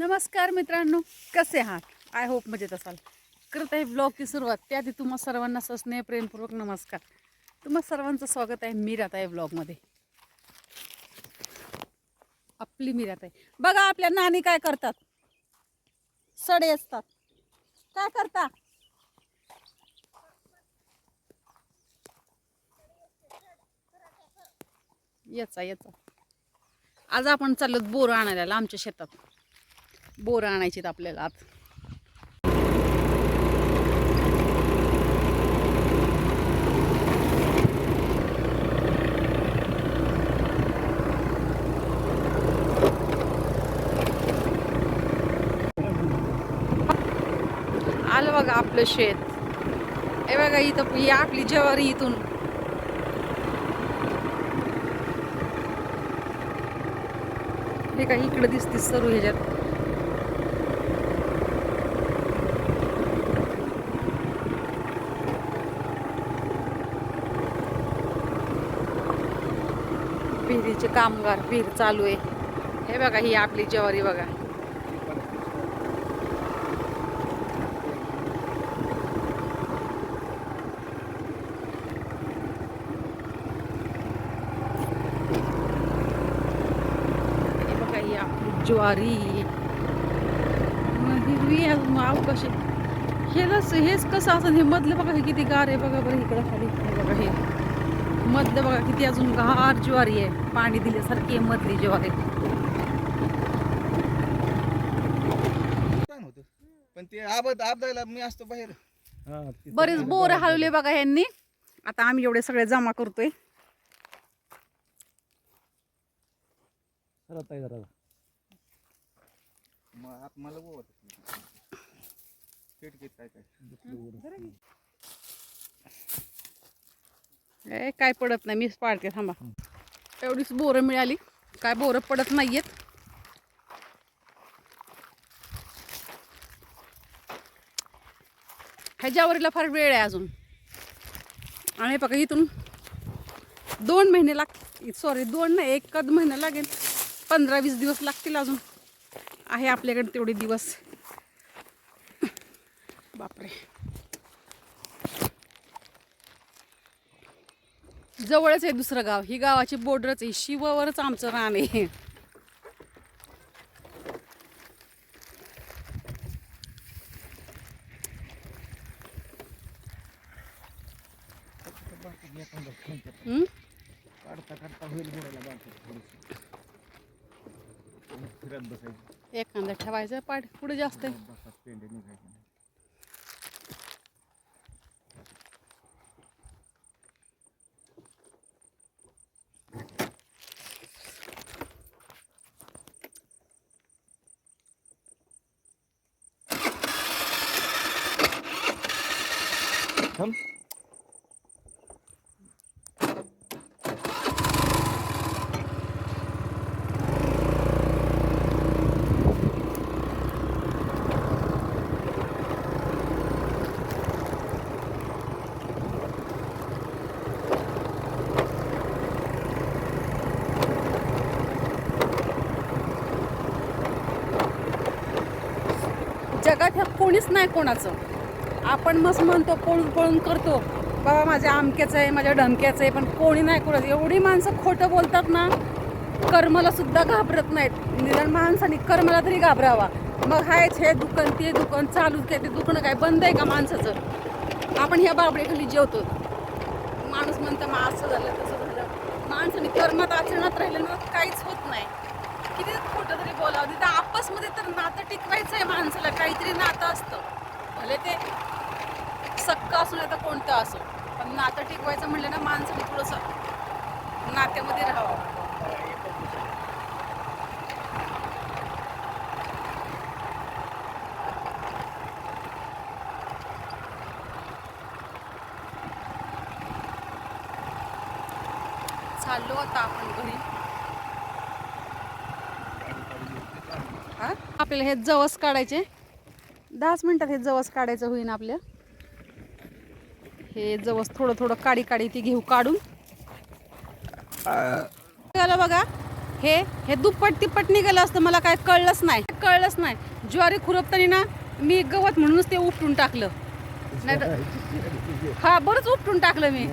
नमस्कार मित्रांनो कसे आहात? आय होप मजेत असाल. करत आहे ब्लॉगची सुरुवात. त्याआधी तुम्हा सर्वांना सस्नेह प्रेमपूर्वक नमस्कार. तुम्हा सर्वांचं स्वागत आहे मी राहत आहे ब्लॉगमध्ये आपली मी राहत आहे. बघा आपल्या नानी काय करतात. सडे असतात. काय करता? याचा याचा. आज आपण चाललो बोर आणायला आमच्या शेतात. बोरं आणायचीत आपल्याला आत आलं बघा आपलं शेत. हे बघा इथं ही आपली जवारी इथून. हे काही इकडे दिसते सरू ह्याच्यात. विहिरीचे कामगार विहीर चालू आहे. हे बघा ही आपली ज्वारी बघा. हे बघा ही आपली ज्वारी. मग हिरवी आहे, माव कशी. हेच हेच कसं असं हे मधलं बघा हे किती गार आहे बघा बरं इकडं खाली. हे बघा हे. मधलं बघा किती अजून गार ज्वारी आहे. पाणी दिल्यासारखी आहे मधली ज्वारी. छान होतं. पण ते आबद आबदायला मी असतो बाहेर. बरेच बोर हलवले बघा यांनी. आता आम्ही एवढे सगळे जमा करतोय. आत मला गोवत पेट घेत काय? काय ए काय पडत नाही मीच पाडते थांबा. एवढीच बोरं मिळाली. काय बोरं पडत नाहीयेत. आहेत ज्वारीला फार वेळ आहे अजून. आणि बघा इथून दोन महिने लाग सॉरी दोन नाही एकच महिना लागेल. पंधरा वीस दिवस लागतील अजून. आहे आपल्याकडे तेवढे दिवस. बापरे. जवळच आहे दुसरं गाव. ही गावाची बोर्डरच आहे. शिवावरच आमचं रान आहे. एखादं ठेवायचं पाठ. पुढे जास्त आहे. थांब. जगात ह्या कोणीच नाही कोणाचं आपण मस्त म्हणतो पळून पळून करतो. बाबा माझ्या आमक्याचं आहे माझ्या ढमक्याचं आहे पण कोणी नाही करत एवढी माणसं खोटं बोलतात ना कर्माला सुद्धा घाबरत नाहीत. निदान माणसाने कर्माला तरी घाबरावा. मग हायच हे दुकान ते दुकान चालूच काय ते दुकानं काय? बंद आहे का माणसाचं? आपण ह्या बाबडीखाली जेवतो. माणूस म्हणतं मग असं झालं तसं झालं. माणसाने कर्मात आचरणात राहिलं ना काहीच होत नाही. किती खोटं तरी बोलावं. तिथं आपसमध्ये तर नातं टिकवायचं आहे माणसाला. काहीतरी नातं असतं. भले ते सक्क असू नाही तर कोणतं असो. पण नातं टिकवायचं म्हणलं ना माणसाने थोडंसं नात्यामध्ये राहावं. चाललो आता आपण घरी. हा? आपल्याला हे जवस काढायचे. दहाच मिनिटात हे जवस काढायचं होईन आपल्या. हे जवळ थोडं थोडं काडी काडी ती घेऊ काढून. झालं बघा. हे हे दुप्पट तिप्पट निघालं असतं मला काय कळलंच नाही. कळलंच नाही. ज्वारी खुरपताना ना मी गवत म्हणूनच ते उपटून टाकलं. नाही हा बरंच उपटून टाकलं मी.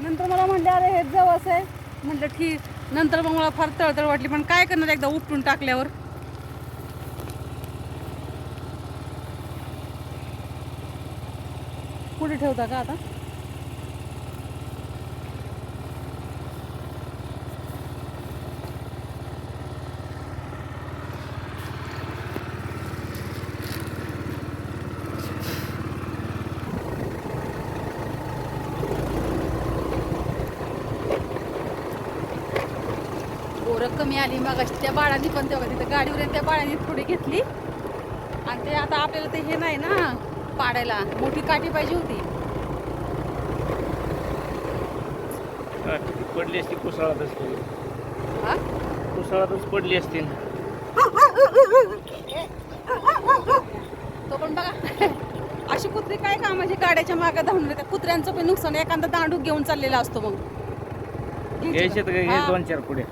नंतर मला म्हणले अरे हे जवस आहे. म्हटलं ठीक. नंतर मग मला फार तळतळ वाटली पण काय करणार एकदा उपटून टाकल्यावर? कुठे ठेवता का आता? बोरं कमी आली मग त्या बाळांनी पण तेव्हा तिथं गाडीवर त्या बाळांनी थोडी घेतली. आणि ते आता आपल्याला ते हे नाही ना पाडायला. मोठी काठी पाहिजे होती. पडली असती कुसाळातच पडली. कुसाळातच पडली असती. तो पण बघा. अशी कुत्री काय कामाची गाड्याच्या मागे धावून त्या कुत्र्यांचं पण नुकसान एखादा दांडूक घेऊन चाललेला असतो मग. घ्यायचे. दोन चार पुढे.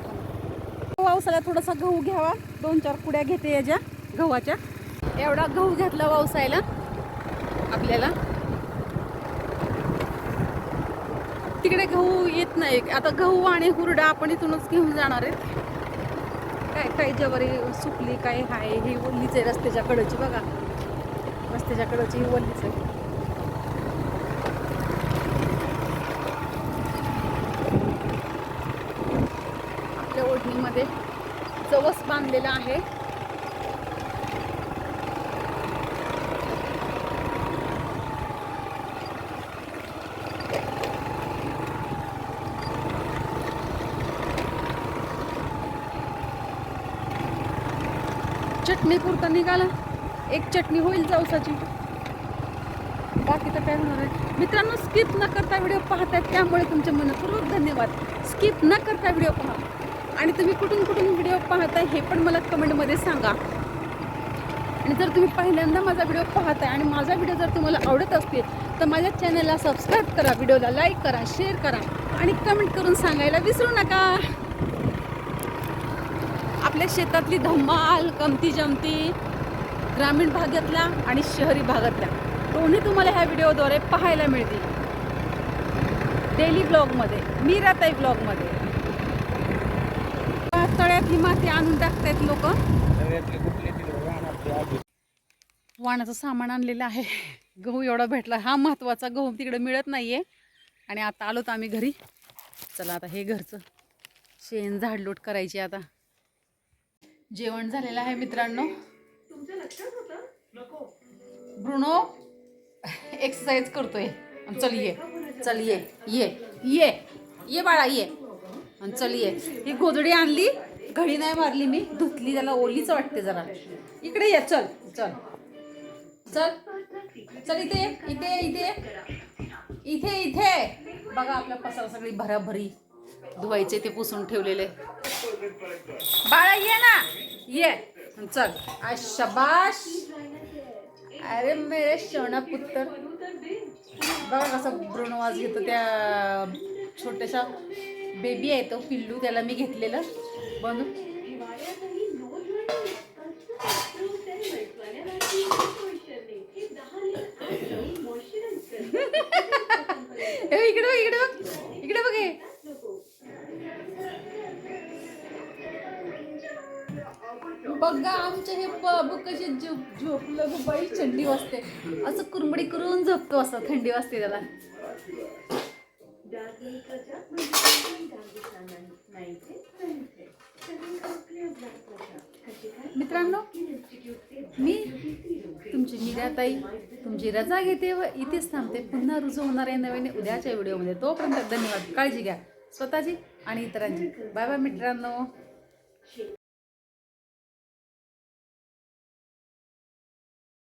पावसाला थोडासा गहू घ्यावा. दोन चार कुड्या घेते याच्या गव्हाच्या. एवढा गहू घेतला पावसायला आपल्याला. तिकडे गहू येत नाही. आता गहू आणि हुरडा आपण इथूनच घेऊन जाणार आहे काय काय जवारी सुकली काय हाय ही वल्लीच आहे रस्त्याच्या कडची बघा. रस्त्याच्या कडची ही वल्लीच आहे. आपल्या ओढणीमध्ये जवस बांधलेला आहे. चटणी पुरता निघाला. एक चटणी होईल जवसाची बाकी तर काय होणार आहे? मित्रांनो स्किप न करता व्हिडिओ पाहतायत त्यामुळे तुमच्या मनपूर्वक धन्यवाद. स्किप न करता व्हिडिओ पहा. आणि तुम्ही कुठून कुठून व्हिडिओ पाहताय हे पण मला कमेंटमध्ये सांगा. आणि जर तुम्ही पहिल्यांदा माझा व्हिडिओ पाहताय आणि माझा व्हिडिओ जर तुम्हाला आवडत असतील तर माझ्या चॅनलला सबस्क्राईब करा व्हिडिओला लाईक करा शेअर करा आणि कमेंट करून सांगायला विसरू नका. आपल्या शेतातली धम्माल कमती जमती ग्रामीण भागातल्या आणि शहरी भागातल्या दोन्ही तुम्हाला ह्या व्हिडिओद्वारे पाहायला मिळतील. डेली ब्लॉगमध्ये मी राहताय ब्लॉगमध्ये तळ्यातली माती आणून टाकतायत लोक. वाणाचं सामान आणलेलं आहे. गहू एवढा भेटला. हा महत्त्वाचा गहू तिकडे मिळत नाहीये. आणि आता आलोत आम्ही घरी. चला आता हे घरचं शेण झाडलोट करायची आता. जेवण झालेलं आहे मित्रांनो. ब्रुनो एक्सरसाइज करतोय. आणि चल ये. चल ये. ये. ये. ये बाळा ये. आणि चल ये. ही गोधडी आणली. घडी नाही मारली मी धुतली त्याला ओलीच वाटते जरा. इकडे ये चल चल. चल. चल इथे ये, इथे ये, इथे इथे इथे. बघा आपल्या पसारा सगळी भराभरी. धुवायचे ते पुसून ठेवलेले. बाळा ये ना. ये. चल. आज शबाश. अरे मेरे शोना पुत्तर बघा कसा ब्रुनो घेतो त्या छोट्याशा. बेबी आहे तो पिल्लू त्याला मी घेतलेलं. बनून इकडे बघ इकडे बघ. इकडे बघ हे. बघा आमचे हे बाबू कसे झोप झोपलं बाई थंडी वाजते. असं कुरमडी करून झोपतो असं थंडी वाजते त्याला. मित्रांनो मी तुमची मीराताई तुमची रजा घेते व इथेच थांबते. पुन्हा रुजू होणार आहे नवीन उद्याच्या व्हिडिओमध्ये. तोपर्यंत धन्यवाद. काळजी घ्या. स्वतःची आणि इतरांची. बाय बाय मित्रांनो.